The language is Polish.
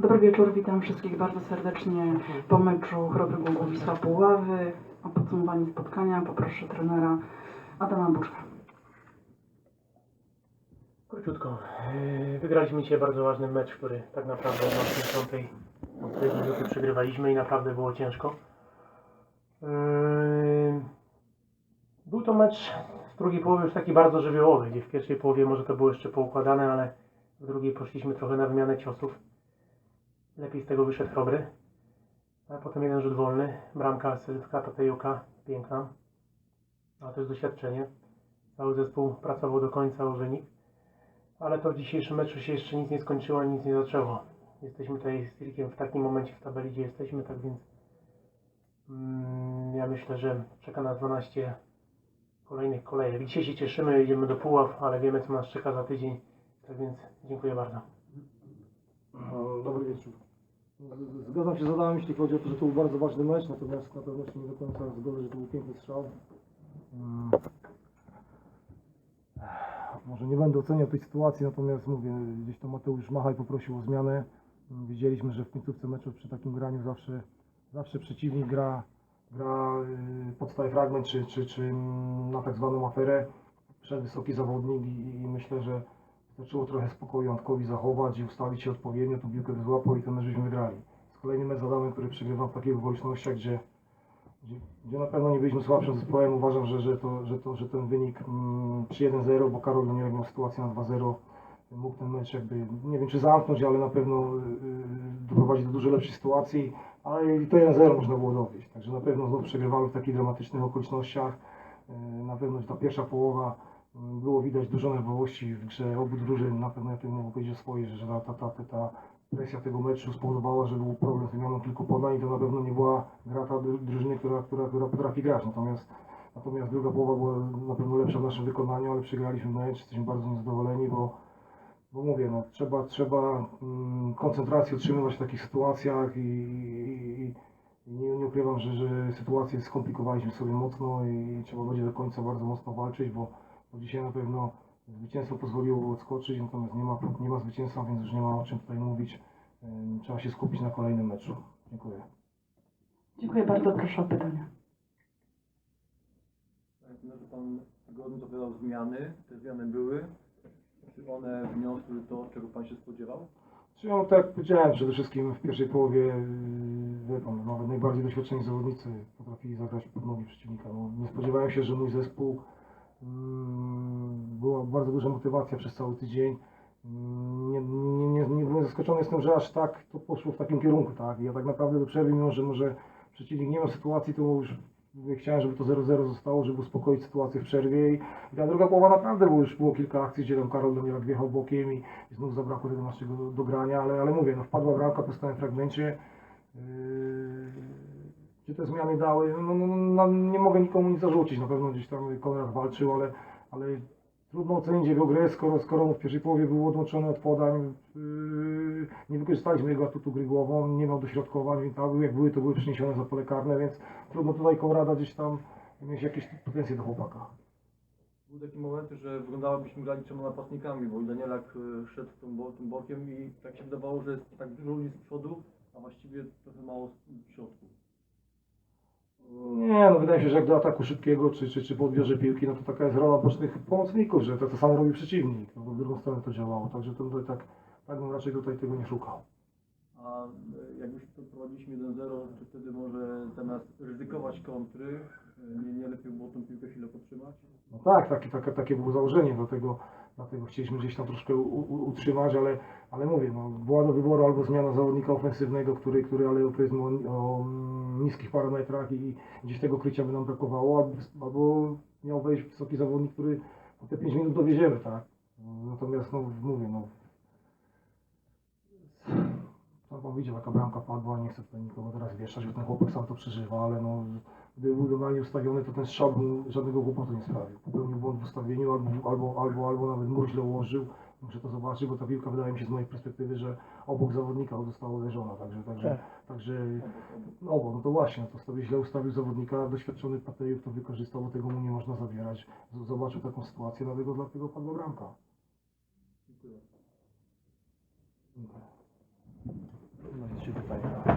Dobry wieczór, witam wszystkich bardzo serdecznie po meczu Chrobry Głogów Puławy. O podsumowanie spotkania poproszę trenera Adama Buczka. Króciutko. Yy, Wygraliśmy dzisiaj bardzo ważny mecz, który tak naprawdę od 80 od minuty przegrywaliśmy i naprawdę było ciężko. Yy, Był to mecz w drugiej połowie już taki bardzo żywiołowy, gdzie w pierwszej połowie może to było jeszcze poukładane, ale w drugiej poszliśmy trochę na wymianę ciosów. Lepiej z tego wyszedł Chrobry. A potem jeden rzut wolny, bramka Sylwka, Tatejuka, piękna. Ale to jest doświadczenie. Cały zespół pracował do końca o wynik. Ale to w dzisiejszym meczu się jeszcze nic nie skończyło, nic nie zaczęło. Jesteśmy tutaj z Wilkiem w takim momencie w tabeli, gdzie jesteśmy, tak więc mm, ja myślę, że czeka nas 12 kolejnych kolejek. Dzisiaj się cieszymy, idziemy do Puław, ale wiemy, co nas czeka za tydzień. Tak więc dziękuję bardzo. Dobry wieczór. Zgadzam się z Adamem, jeśli chodzi o to, że to był bardzo ważny mecz, natomiast na pewno się nie do końca zgodzę, że to był piękny strzał. Może nie będę oceniał tej sytuacji, natomiast mówię, gdzieś to Mateusz Machaj poprosił o zmianę. Wiedzieliśmy, że w końcówce meczu przy takim graniu zawsze, zawsze przeciwnik gra, gra y, podstaje fragment czy, czy, czy na tak zwaną aferę. Przed wysoki zawodnik i, i myślę, że Zaczęło trochę spokoju Antkowi zachować i ustawić się odpowiednio, tu piłkę złapał i ten mecz żeśmy wygrali. Z kolejnym mecz z Adamem, który przegrywa w takich okolicznościach, gdzie, gdzie, gdzie na pewno nie byliśmy słabszym zespołem. Uważam, że, że, to, że, to, że ten wynik mm, przy 1-0, bo Karol Danielek miał sytuację na 2-0, mógł ten mecz jakby, nie wiem czy zamknąć, ale na pewno yy, doprowadzić do dużo lepszej sytuacji, ale i to 1-0 można było dowieść. Także na pewno znów przegrywamy w takich dramatycznych okolicznościach. Yy, Na pewno ta pierwsza połowa było widać dużo nerwowości w grze obu drużyn. Na pewno ja tu mogę powiedzieć o swojej, że ta, ta, ta, ta presja tego meczu spowodowała, że był problem z wymianą kilku podań i to na pewno nie była gra ta dru- drużyny, która, która, która potrafi grać. Natomiast, natomiast druga połowa była na pewno lepsza w naszym wykonaniu, ale przegraliśmy mecz, jesteśmy bardzo niezadowoleni, bo, bo mówię, no, trzeba, trzeba mm, koncentrację utrzymywać w takich sytuacjach i, i, i nie, nie ukrywam, że, że sytuację skomplikowaliśmy sobie mocno i trzeba będzie do końca bardzo mocno walczyć, bo bo dzisiaj na pewno zwycięstwo pozwoliło odskoczyć, natomiast nie ma, nie ma zwycięstwa, więc już nie ma o czym tutaj mówić. Trzeba się skupić na kolejnym meczu. Dziękuję. Dziękuję bardzo, proszę o pytania. Pamiętam, że Pan tygodniu zapowiadał zmiany. Te zmiany były. Czy one wniosły to, czego Pan się spodziewał? Czy ja tak jak powiedziałem, przede wszystkim w pierwszej połowie, wie pan, nawet najbardziej doświadczeni zawodnicy potrafili zagrać pod nogi przeciwnika. No, nie spodziewałem się, że mój zespół była bardzo duża motywacja przez cały tydzień. Mm, Nie, nie, nie, nie byłem zaskoczony tym, że aż tak to poszło w takim kierunku, tak. Ja tak naprawdę do przerwy, mimo że może przeciwnik nie miał sytuacji, to już chciałem, żeby to 0-0 zostało, żeby uspokoić sytuację w przerwie i, ta druga połowa naprawdę, bo już było kilka akcji, gdzie tam Karol Danielak wjechał bokiem i, znów zabrakło tego naszego do, dogrania, ale, ale mówię, no wpadła bramka po stałym fragmencie. Yy, czy te zmiany dały? No, no, no, nie mogę nikomu nic zarzucić, na pewno gdzieś tam Konrad walczył, ale, ale trudno ocenić jego grę, skoro, skoro w pierwszej połowie był odłączony od podań. Yy, nie wykorzystaliśmy jego atutu gry głową, nie miał dośrodkowań, więc a jak były, to były przeniesione za pole karne, więc trudno tutaj Konrada gdzieś tam mieć jakieś pretensje do chłopaka. Były takie momenty, że wyglądało, byśmy grali trzema napastnikami, bo Danielak e, szedł tym, bo, tym bokiem i tak się wydawało, że jest tak dużo ludzi z przodu, a właściwie trochę mało w środku. Nie, no wydaje mi się, że jak do ataku szybkiego, czy, czy, czy po odbiorze piłki, no to taka jest rola bocznych pomocników, że to, to samo robi przeciwnik, no, bo w drugą stronę to działało, także to tutaj tak, tak bym raczej tutaj tego nie szukał. A jak już prowadziliśmy 1-0, czy wtedy może zamiast ryzykować kontry, nie, nie lepiej było tą piłkę chwilę podtrzymać? No tak, takie, takie, takie było założenie, dlatego, dlatego chcieliśmy gdzieś tam troszkę u, u, utrzymać, ale, ale mówię, no, była do wyboru albo zmiana zawodnika ofensywnego, który, który ale powiedzmy o, o mm, niskich parametrach i gdzieś tego krycia by nam brakowało, albo, albo miał wejść wysoki zawodnik, który po te 5 minut dowieziemy, tak? Natomiast no, mówię, no, sam pan widział, jaka bramka padła, nie chcę tutaj nikogo teraz wieszać, bo ten chłopak sam to przeżywa, ale no, gdyby był normalnie ustawiony, to ten strzał żadnego kłopotu nie sprawił. Popełnił błąd w ustawieniu, albo, albo, albo, albo nawet mur źle ułożył muszę to zobaczyć, bo ta piłka wydaje mi się z mojej perspektywy, że obok zawodnika została uderzona, także, także, tak. także obok, no to właśnie, no to sobie źle ustawił zawodnika, doświadczony Patejew to wykorzystał, bo tego mu nie można zabierać, zobaczył taką sytuację, dlatego, dlatego padła bramka. Dziękuję. No, jeszcze pytanie.